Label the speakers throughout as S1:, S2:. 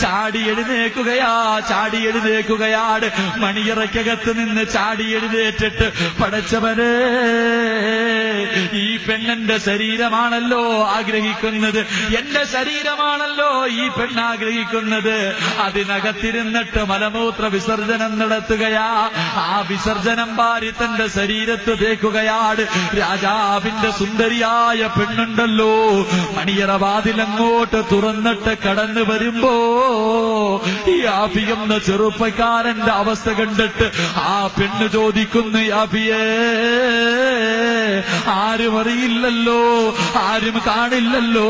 S1: ചാടി എഴുന്നേക്കുകയാ ചാടി എഴുന്നേക്കുകയാണ് മണിയറയ്ക്കകത്ത് നിന്ന് ചാടി എഴുന്നേറ്റിട്ട് പടച്ചവരെ ഈ പെണ്ണന്റെ ശരീരമാണല്ലോ ആഗ്രഹിക്കുന്നത്. എന്റെ ശരീരമാണല്ലോ ഈ പെണ്ണ് ആഗ്രഹിക്കുന്നത്. അതിനകത്തിരുന്നിട്ട് മലമൂത്ര വിസർജനം നടത്തുകയാ. ആ വിസർജനം പാരി തന്റെ ശരീരത്ത് തേക്കുകയാണ് രാജാവിന്റെ സുന്ദരിയായ പെണ്ണുണ്ടല്ലോ. മണിയറ വാതിലങ്ങോട്ട് തുറന്നിട്ട് കടന്നു വരുമ്പോ ഈ എന്ന ചെറുപ്പക്കാരന്റെ അവസ്ഥ കണ്ടിട്ട് ആ പെണ്ണ് ചോദിക്കുന്നു അഭിയേ ആരും അറിയില്ലല്ലോ ആരും കാണില്ലല്ലോ.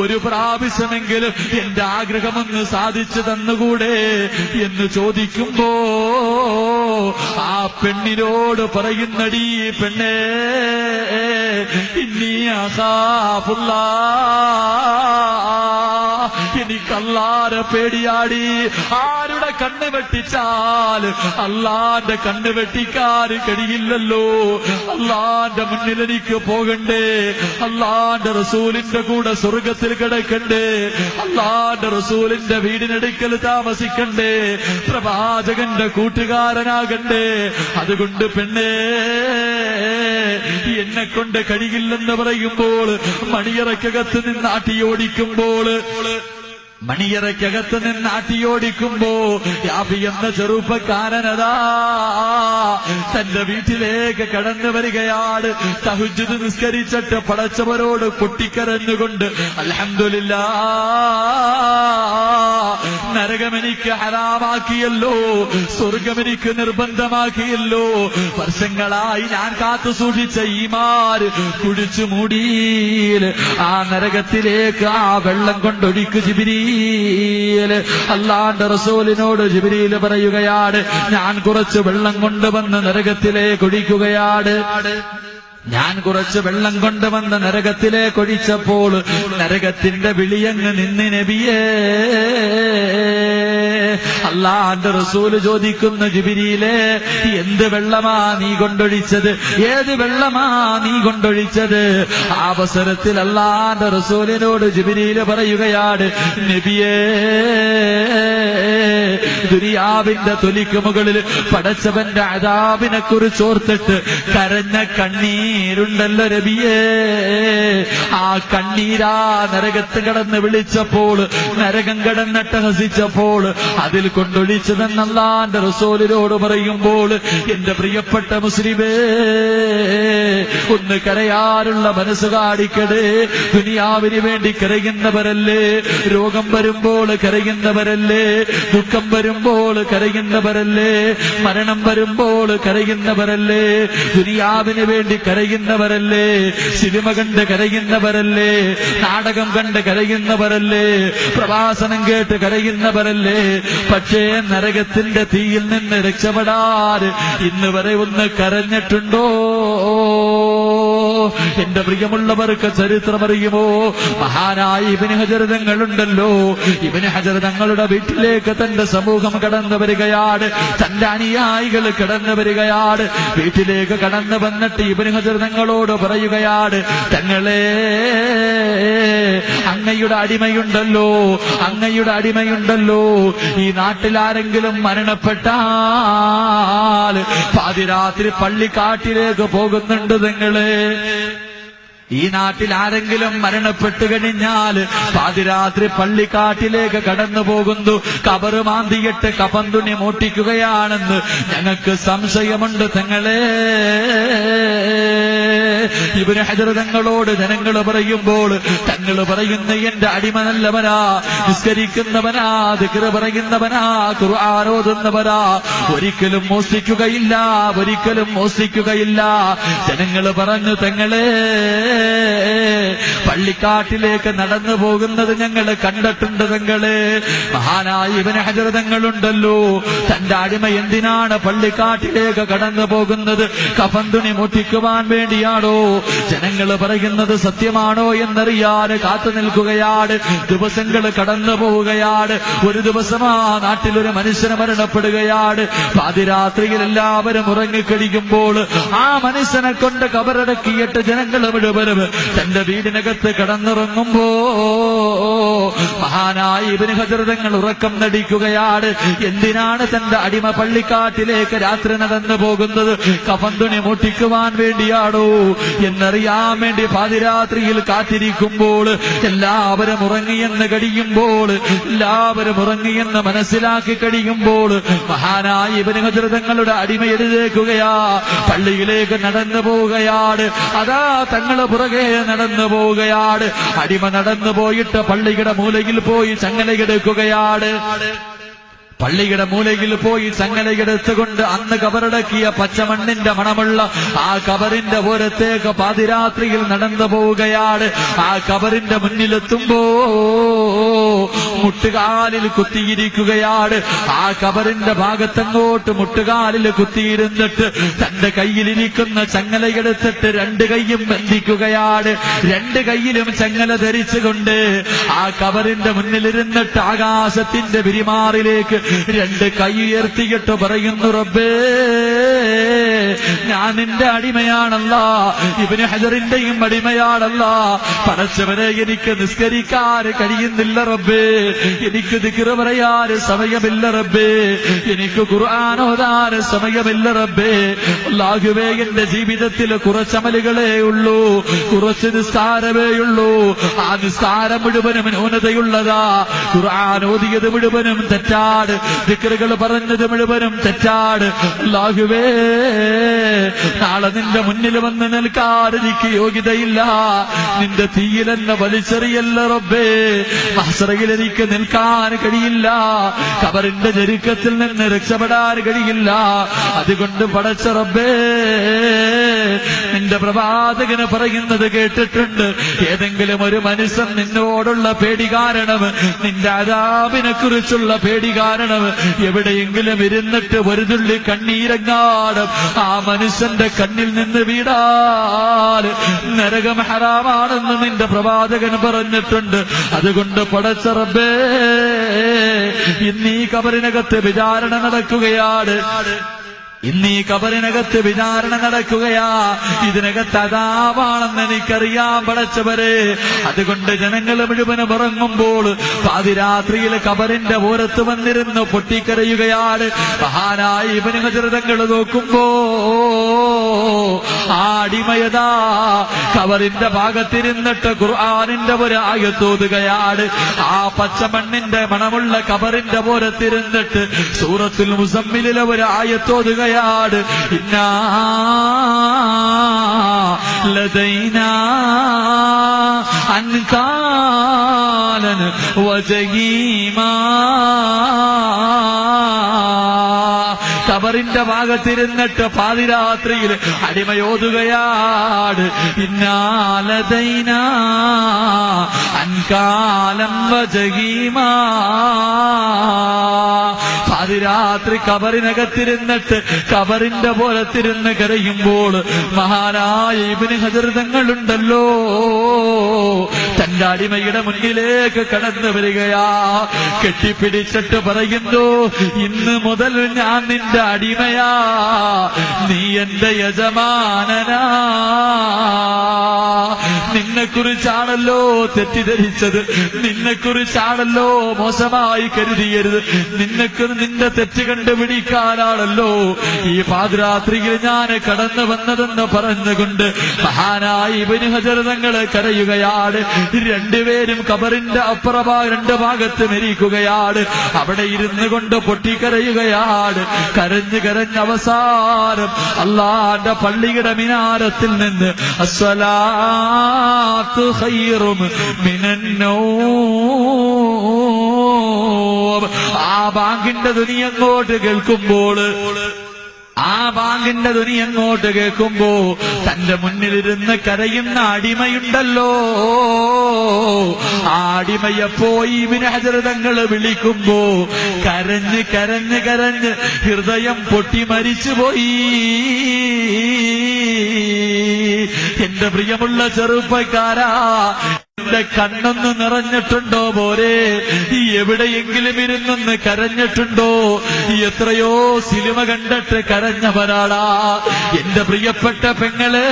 S1: ഒരു പ്രാവശ്യമെങ്കിലും എന്റെ ആഗ്രഹമൊന്ന് സാധിച്ചു തന്നുകൂടെ? എന്ന് ചോദിക്കുമ്പോ ആ പെണ്ണിനോട് പറയുന്നടി പെണ്ണേ ഇന്നീ അസാഫുള്ള എനിക്കല്ലാരെ പേടിയാടി. ആരുടെ കണ്ണ് വെട്ടിച്ചാൽ അള്ളാന്റെ കണ്ണ് വെട്ടിക്കാൻ കഴിയില്ലല്ലോ. അള്ളാന്റെ മുന്നിൽ എനിക്ക് പോകണ്ടേ. അള്ളാന്റെ റസൂലിന്റെ കൂടെ സ്വർഗത്തിൽ കിടക്കണ്ടേ. അള്ളാന്റെ റസൂലിന്റെ വീടിനടുക്കൽ താമസിക്കണ്ടേ. പ്രവാചകന്റെ കൂട്ടുകാരനാകണ്ടേ. അതുകൊണ്ട് പെണ്ണേ എന്നെ കൊണ്ട് കഴിയില്ലെന്ന് പറയുമ്പോൾ മണിയറക്കകത്ത് നിന്നാട്ടി ആട്ടിയോടിക്കുമ്പോൾ മണിയറയ്ക്കകത്ത് നിന്ന് ആട്ടിയോടിക്കുമ്പോ യാബി എന്ന ചെറുപ്പക്കാരനതാ തന്റെ വീട്ടിലേക്ക് കടന്നു വരികയാണ്. തഹുജുദ് നിസ്കരിച്ചിട്ട് പടച്ചവരോട് പൊട്ടിക്കരഞ്ഞുകൊണ്ട് അൽഹംദുലില്ലാ. നരകമെനിക്ക് ഹരാമാക്കിയല്ലോ സ്വർഗമെനിക്ക് നിർബന്ധമാക്കിയല്ലോ. വർഷങ്ങളായി ഞാൻ കാത്തു സൂക്ഷിച്ച ഈമാര് കുടിച്ചു മൂടിയിൽ. ആ നരകത്തിലേക്ക് ആ വെള്ളം കൊണ്ടൊഴിക്കു ജിബിരിയിൽ അല്ലാണ്ട് റസൂലിനോട് ജിബിരിയിൽ പറയുകയാണ് ഞാൻ കുറച്ച് വെള്ളം കൊണ്ടുവന്ന് നരകത്തിലേക്ക് ഒഴിക്കുകയാണ്. ഞാൻ കുറച്ച് വെള്ളം കൊണ്ടുവന്ന് നരകത്തിലേക്ക് ഒഴിച്ചപ്പോൾ നരകത്തിന്റെ വിളിയങ്ങ് നിന്ന് നബിയേ. അള്ളാന്റെ റസൂൽ ചോദിക്കുന്ന ജിബിരിയിലെ എന്ത് വെള്ളമാ നീ കൊണ്ടൊഴിച്ചത്? ഏത് വെള്ളമാ നീ കൊണ്ടൊഴിച്ചത്? അവസരത്തിൽ അല്ലാണ്ട് റസൂലിനോട് ജിബിരിയിൽ പറയുകയാണ് നബിയേ. ദുരിയാവിന്റെ തൊലിക്ക് മുകളിൽ പടച്ചവന്റെ അതാവിനെ കുറിച്ച് ഓർത്തിട്ട് കരഞ്ഞ കണ്ണീരുണ്ടല്ലോ രബിയേ. ആ കണ്ണീരാ നരകത്ത് കടന്ന് വിളിച്ചപ്പോൾ നരകം കടന്നിട്ട് ഹസിച്ചപ്പോൾ അതിൽ കൊണ്ടൊഴിച്ചതെന്നല്ലാന്റെ റസോലിനോട് പറയുമ്പോൾ എന്റെ പ്രിയപ്പെട്ട മുസ്ലിമേ ഒന്ന് കരയാറുള്ള മനസ്സ് കാണിക്കടേ ദുനിയാവിന് വേണ്ടി കരയുന്നവരല്ലേ? രോഗം വരുമ്പോൾ കരയുന്നവരല്ലേ? ദുഃഖം വരുമ്പോൾ കരയുന്നവരല്ലേ? മരണം വരുമ്പോൾ കരയുന്നവരല്ലേ? ദുനിയാവിന് വേണ്ടി കരയുന്നവരല്ലേ? സിനിമ കണ്ട് കരയുന്നവരല്ലേ? നാടകം കണ്ട് കരയുന്നവരല്ലേ? പ്രവാസനം കേട്ട് കരയുന്നവരല്ലേ? പക്ഷേ നരകത്തിന്റെ തീയിൽ നിന്ന് രക്ഷപ്പെടാൻ ഇന്ന് വരെ ഒന്ന് കരഞ്ഞിട്ടുണ്ടോ? എന്റെ പ്രിയമുള്ളവർക്ക് ചരിത്രമറിയുമോ മഹാനായ ഇവന് ഹജരതങ്ങളുണ്ടല്ലോ. ഇവന് ഹജരതങ്ങളുടെ വീട്ടിലേക്ക് തന്റെ സമൂഹം കടന്നു വരികയാണ്. തന്റെ അനുയായികൾ കടന്നു വരികയാണ്. വീട്ടിലേക്ക് കടന്നു വന്നിട്ട് ഇവന് ഹജരതങ്ങളോട് പറയുകയാണ് തങ്ങളെ അങ്ങയുടെ അടിമയുണ്ടല്ലോ അങ്ങയുടെ അടിമയുണ്ടല്ലോ. ഈ നാട്ടിലാരെങ്കിലും മരണപ്പെട്ടാൽ പാതിരാത്രി പള്ളിക്കാട്ടിലേക്ക് പോകുന്നുണ്ട് നിങ്ങൾ. ഈ നാട്ടിൽ ആരെങ്കിലും മരണപ്പെട്ടു കഴിഞ്ഞാൽ പാതിരാത്രി പള്ളിക്കാട്ടിലേക്ക് കടന്നു പോകുന്നു. കബറ് മാന്തിയിട്ട് കപന്തുണി മോട്ടിക്കുകയാണെന്ന് ഞങ്ങൾക്ക് സംശയമുണ്ട് തങ്ങളെ. ഇവർ ഹജരതങ്ങളോട് ജനങ്ങൾ പറയുമ്പോൾ തങ്ങൾ പറയുന്ന എന്റെ അടിമ നല്ലവനാ നിസ്കരിക്കുന്നവനാ ദിക്ര പറയുന്നവനാ ആരോധുന്നവരാ ഒരിക്കലും മോഷ്ടിക്കുകയില്ല ഒരിക്കലും മോഷ്ടിക്കുകയില്ല. ജനങ്ങൾ പറഞ്ഞു തങ്ങളെ പള്ളിക്കാട്ടിലേക്ക് നടന്നു പോകുന്നത് ഞങ്ങൾ കണ്ടിട്ടുണ്ട് തങ്ങളെ. മഹാനായി ഇവന് ഹജരതങ്ങളുണ്ടല്ലോ തന്റെ അടിമ എന്തിനാണ് പള്ളിക്കാട്ടിലേക്ക് കടന്നു പോകുന്നത്? കഫന്തുണി മുട്ടിക്കുവാൻ വേണ്ടിയാണോ ശരിയാണോ ജനങ്ങൾ പറയുന്നത് സത്യമാണോ എന്നറിയാൻ കാത്തു നിൽക്കുകയാണ്. ദിവസങ്ങൾ കടന്നു പോവുകയാണ്. ഒരു ദിവസം ആ നാട്ടിൽ ഒരു മനുഷ്യന് മരണപ്പെടുകയാണ്. പാതിരാത്രിയിൽ എല്ലാവരും ഉറങ്ങിക്കഴിക്കുമ്പോൾ ആ മനുഷ്യനെ കൊണ്ട് കബറടക്കിയിട്ട് ജനങ്ങൾ മുഴുവനും തന്റെ വീടിനകത്ത് കടന്നിറങ്ങുമ്പോ മഹാനായി ഇവന് ഹജർതങ്ങൾ ഉറക്കം നടിക്കുകയാണ്. എന്തിനാണ് തന്റെ അടിമ പള്ളിക്കാട്ടിലേക്ക് രാത്രി നടന്നു പോകുന്നത്? കഫന്തുണി മുട്ടിക്കുവാൻ വേണ്ടിയാണോ? എന്നറിയാൻ വേണ്ടി പാതിരാത്രിയിൽ കാത്തിരിക്കുമ്പോൾ എല്ലാവരും ഉറങ്ങിയെന്ന് കഴിയുമ്പോൾ എല്ലാവരും ഉറങ്ങിയെന്ന് മനസ്സിലാക്കി കഴിയുമ്പോൾ മഹാനായ ഇവനുഹൃതങ്ങളുടെ അടിമ എഴുതേക്കുകയാ. പള്ളിയിലേക്ക് നടന്നു പോവുകയാണ്. അതാ തങ്ങളെ പുറകെ നടന്നു പോവുകയാണ്. അടിമ നടന്നു പോയിട്ട് പള്ളിയുടെ മൂലയിൽ പോയി ചങ്ങലയെടുക്കുകയാണ് പള്ളിയുടെ മൂലയിൽ പോയി ചങ്ങലയെടുത്തുകൊണ്ട് അന്ന് കബറടക്കിയ പച്ചമണ്ണിന്റെ മണമുള്ള ആ കബറിന്റെ ഓരത്തേക്ക് പാതിരാത്രിയിൽ നടന്നു പോവുകയാണ്. ആ കബറിന്റെ മുന്നിലെത്തുമ്പോ മുട്ടുകാലിൽ കുത്തിയിരിക്കുകയാണ്. ആ കബറിന്റെ ഭാഗത്തങ്ങോട്ട് മുട്ടുകാലിൽ കുത്തിയിരുന്നിട്ട് തന്റെ കയ്യിലിരിക്കുന്ന ചങ്ങലയെടുത്തിട്ട് രണ്ട് കൈയും ബന്ധിക്കുകയാണ്. രണ്ട് കൈയിലും ചങ്ങല ധരിച്ചുകൊണ്ട് ആ കബറിന്റെ മുന്നിലിരുന്നിട്ട് ആകാശത്തിന്റെ വിരിമാറിലേക്ക് രണ്ട് കൈ ഉയർത്തിയിട്ട് പറയുന്നു റബ്ബേ ഞാൻ നിന്റെ അടിമയാണല്ല ഇവന് ഹജറിന്റെയും അടിമയാണല്ല. പടച്ചവനെ എനിക്ക് നിസ്കരിക്കാൻ കഴിയുന്നില്ല റബ്ബേ എനിക്ക് ദിക്റ് പറയാൻ സമയമില്ല റബ്ബേ എനിക്ക് ഖുർആൻ ഓതാൻ സമയമില്ല റബ്ബേ. അല്ലാഹുവേ എന്റെ ജീവിതത്തിൽ കുറച്ചമലുകളേ ഉള്ളൂ കുറച്ച് നിസ്കാരമേ ഉള്ളൂ. ആ നിസ്കാരം മുഴുവനും ന്യൂനതയുള്ളതാ. ഖുർആൻ മുഴുവനും തെറ്റാട് ദിക്റുകൾ പറഞ്ഞത് മുഴുവനും തെറ്റാട് ലാഹുവേ നാളെ നിന്റെ മുന്നിൽ വന്ന് നിൽക്കാൻ എനിക്ക് യോഗ്യതയില്ല. നിന്റെ തീയിലെന്നെ വലിച്ചെറിയല്ല റബ്ബേ. മഹസറയിൽ എനിക്ക് നിൽക്കാൻ കഴിയില്ല. കബറിന്റെ ചെരുക്കത്തിൽ നിന്ന് രക്ഷപ്പെടാൻ കഴിയില്ല. അതുകൊണ്ട് പടച്ച റബ്ബേ നിന്റെ പ്രവാചകന് പറയുന്നത് കേട്ടിട്ടുണ്ട്. ഏതെങ്കിലും ഒരു മനുഷ്യൻ നിന്നോടുള്ള പേടി കാരണം നിന്റെ അതാപിനെ കുറിച്ചുള്ള പേടി കാരണം എവിടെയെങ്കിലും ഇരുന്നിട്ട് ഒരു തുള്ളി കണ്ണീരങ്ങാടും. ആ മനുഷ്യന്റെ കണ്ണിൽ നിന്ന് വീടാൽ നരകം ഹറാമാണെന്ന് നിന്റെ പ്രവാചകൻ പറഞ്ഞിട്ടുണ്ട്. അതുകൊണ്ട് പടച്ചറബേ ഇന്നീ കബറിനകത്ത് വിചാരണ നടക്കുകയാണ്. ഇന്ന് ഈ കബറിനകത്ത് വിചാരണ നടക്കുകയാ. ഇതിനകത്ത് അതാവാണെന്ന് എനിക്കറിയാൻ പടച്ചവരെ. അതുകൊണ്ട് ജനങ്ങൾ മുഴുവനും ഉറങ്ങുമ്പോൾ പാതിരാത്രിയിൽ കബറിന്റെ ഓരത്ത് വന്നിരുന്ന് പൊട്ടിക്കരയുകയാണ്. മഹാനായി ഇവനുചരിതങ്ങൾ നോക്കുമ്പോ ആടിമയതാ കബറിന്റെ ഭാഗത്തിരുന്നിട്ട് ഖുർആാനിന്റെ ഒരു ആയത്തോതുകയാണ് ആ പച്ചമണ്ണിന്റെ മണമുള്ള കബറിന്റെ ഓരത്തിരുന്നിട്ട് സൂറത്തിൽ മുസമ്മിലെ ഒരു ആയത്തോതുകയാണ് ഇന്നാ ലദൈനാ അൻകാലൻ വജഗീമാ കബറിന്റെ ഭാഗത്തിരുന്നിട്ട് പാതിരാത്രിയിൽ അടിമയോതുകയാണ് ഇന്നാലതൈന അൻകാലം വജഗീമാ പാതിരാത്രി കബറിനകത്തിരുന്നിട്ട് കബറിന്റെ പോലത്തിരുന്ന് കരയുമ്പോൾ മഹാനായ ഇബിന് ഹജൃതങ്ങളുണ്ടല്ലോ തന്റെ അടിമയുടെ മുന്നിലേക്ക് കടന്നു വരികയാ. കെട്ടിപ്പിടിച്ചിട്ട് പറയുന്നു ഇന്ന് മുതൽ ഞാൻ നിന്റെ അടിമയാ നീ എന്റെ യജമാനനാ. നിന്നെക്കുറിച്ചാണല്ലോ തെറ്റിദ്ധരിച്ചത് നിന്നെക്കുറിച്ചാണല്ലോ മോശമായി കരുതിയരുത് നിന്നക്ക് നിന്റെ തെറ്റ് കണ്ടുപിടിക്കാനാണല്ലോ ഈ പാതിരാത്രിയിൽ ഞാൻ കടന്നു വന്നതെന്ന് പറഞ്ഞുകൊണ്ട് മഹാനായി ഇബിന് ഹജർ തങ്ങൾ കരയുകയാണ്. രണ്ടുപേരും കബറിന്റെ അപ്പുറഭാ രണ്ട് ഭാഗത്ത് മെരിക്കുകയാണ്. അവിടെ ഇരുന്നു കൊണ്ട് പൊട്ടിക്കരയുകയാണ്. കരഞ്ഞ് കരഞ്ഞ് അവസാനം അള്ളാന്റെ പള്ളിയുടെ മിനാരത്തിൽ നിന്ന് അസ്വലാത്ത് ആ ബാങ്കിന്റെ ദുനിയങ്ങോട്ട് കേൾക്കുമ്പോൾ ആ ബാങ്കിന്റെ ധ്വനി എങ്ങോട്ട് കേൾക്കുമ്പോ തന്റെ മുന്നിലിരുന്ന് കരയുന്ന അടിമയുണ്ടല്ലോ. ആ അടിമയെ പോയി വിനഹജരതങ്ങൾ വിളിക്കുമ്പോ കരഞ്ഞ് കരഞ്ഞ് കരഞ്ഞ് ഹൃദയം പൊട്ടി മരിച്ചുപോയി എന്റെ പ്രിയമുള്ള ചെറുപ്പക്കാരാ എന്റെ കണ്ണൊന്ന് നിറഞ്ഞിട്ടുണ്ടോ പോരെ? എവിടെയെങ്കിലും ഇരുന്നൊന്ന് കരഞ്ഞിട്ടുണ്ടോ? എത്രയോ സിനിമ കണ്ടിട്ട് കരഞ്ഞവരാളാ എന്റെ പ്രിയപ്പെട്ട പെങ്ങളെ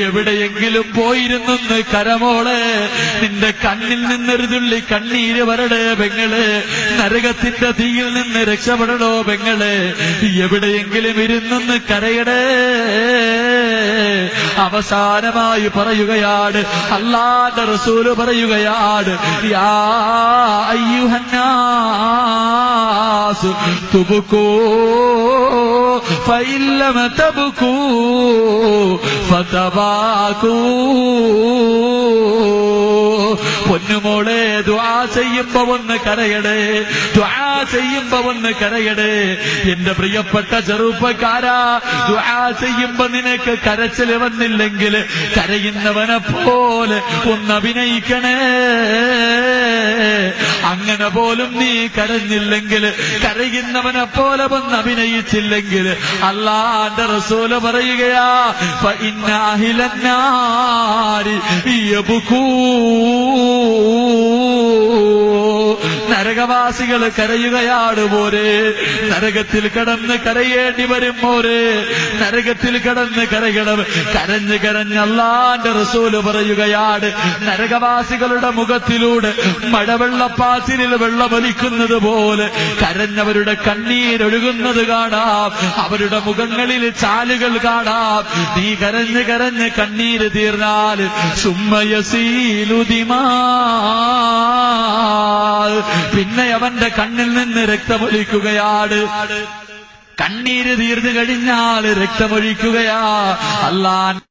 S1: എവിടെയെങ്കിലും പോയിരുന്നൊന്ന് കരമോളെ. നിന്റെ കണ്ണിൽ നിന്നൊരു തുള്ളി കണ്ണീര് വരടേ പെങ്ങൾ. നരകത്തിന്റെ തീയിൽ നിന്ന് രക്ഷപ്പെടണോ പെങ്ങൾ. എവിടെയെങ്കിലും ഇരുന്നൊന്ന് കരയടേ. അവസാനമായി പറയുകയാണ്. അള്ളാന്റെ റസൂൽ പറയുകയാണ്. യാ അയ്യുഹന്നാസ് فإن لم تبكوا فتباكوا പൊന്നുമോളെ ദ്വാ ചെയ്യുമ്പോ ഒന്ന് കരയടേ ദ്വാ ചെയ്യുമ്പോ ഒന്ന് കരയടേ. എന്റെ പ്രിയപ്പെട്ട ചെറുപ്പക്കാരാ ദ്വാ ചെയ്യുമ്പോ നിനക്ക് കരച്ചിൽ വന്നില്ലെങ്കിൽ കരയുന്നവനെ പോലെ ഒന്ന് അഭിനയിക്കണേ. അങ്ങനെ പോലും നീ കരഞ്ഞില്ലെങ്കിൽ കരയുന്നവനെ പോലെ വന്ന് അഭിനയിച്ചില്ലെങ്കിൽ അള്ളാന്റെ റസൂൽ പറയുകയാ ഇന്നാഹിലന്നാരി നരകവാസികൾ കരയുകയാണ് പോരെ നരകത്തിൽ കടന്ന് കരയേണ്ടി വരും പോരെ നരകത്തിൽ കടന്ന് കരയണം. കരഞ്ഞ് കരഞ്ഞ് അള്ളാന്റെ റസൂൽ പറയുകയാണ്. നരകവാസികളുടെ മുഖത്തിലൂടെ മഴവെള്ളപ്പാച്ചിലിൽ വെള്ളമൊലിക്കുന്നത് പോലെ കരഞ്ഞവരുടെ കണ്ണീരൊഴുകുന്നത് കാണാം. അവരുടെ മുഖങ്ങളിൽ ചാലുകൾ കാണാം. നീ കരഞ്ഞ് കരഞ്ഞ് കണ്ണീര് തീർന്നാൽ സുമ്മയസീലുതിമാ പിന്നെ അവന്റെ കണ്ണിൽ നിന്ന് രക്തമൊലിക്കുകയാണ്. കണ്ണീര് തീർന്നു കഴിഞ്ഞാൽ രക്തമൊഴിക്കുകയാ. അല്ലാൻ